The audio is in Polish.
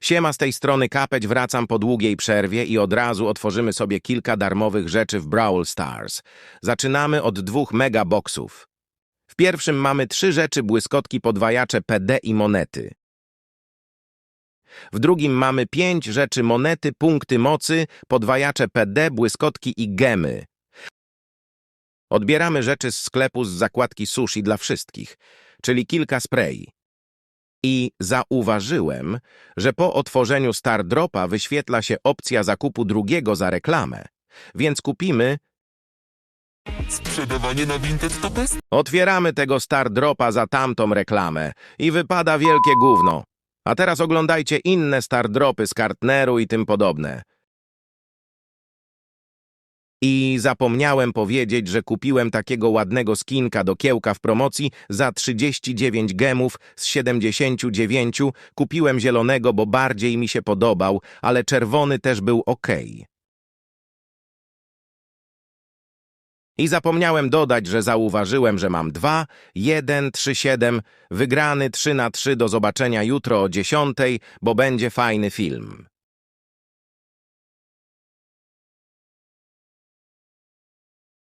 Siema z tej strony Kapeć, wracam po długiej przerwie i od razu otworzymy sobie kilka darmowych rzeczy w Brawl Stars. Zaczynamy od dwóch megaboxów. W pierwszym mamy trzy rzeczy błyskotki podwajacze PD i monety. W drugim mamy pięć rzeczy monety, punkty mocy, podwajacze PD, błyskotki i gemy. Odbieramy rzeczy z sklepu z zakładki sushi dla wszystkich, czyli kilka spray'i. I zauważyłem, że po otworzeniu Star Dropa wyświetla się opcja zakupu drugiego za reklamę. Więc kupimy, Sprzedawanie na Vinted to best? otwieramy tego Star Dropa za tamtą reklamę i wypada wielkie gówno. A teraz oglądajcie inne Star Dropy z Kartneru i tym podobne. I zapomniałem powiedzieć, że kupiłem takiego ładnego skinka do kiełka w promocji za 39 gemów z 79. Kupiłem zielonego, bo bardziej mi się podobał, ale czerwony też był ok. I zapomniałem dodać, że zauważyłem, że mam 2, 1, 3, 7, wygrany 3 na 3 do zobaczenia jutro o 10, bo będzie fajny film.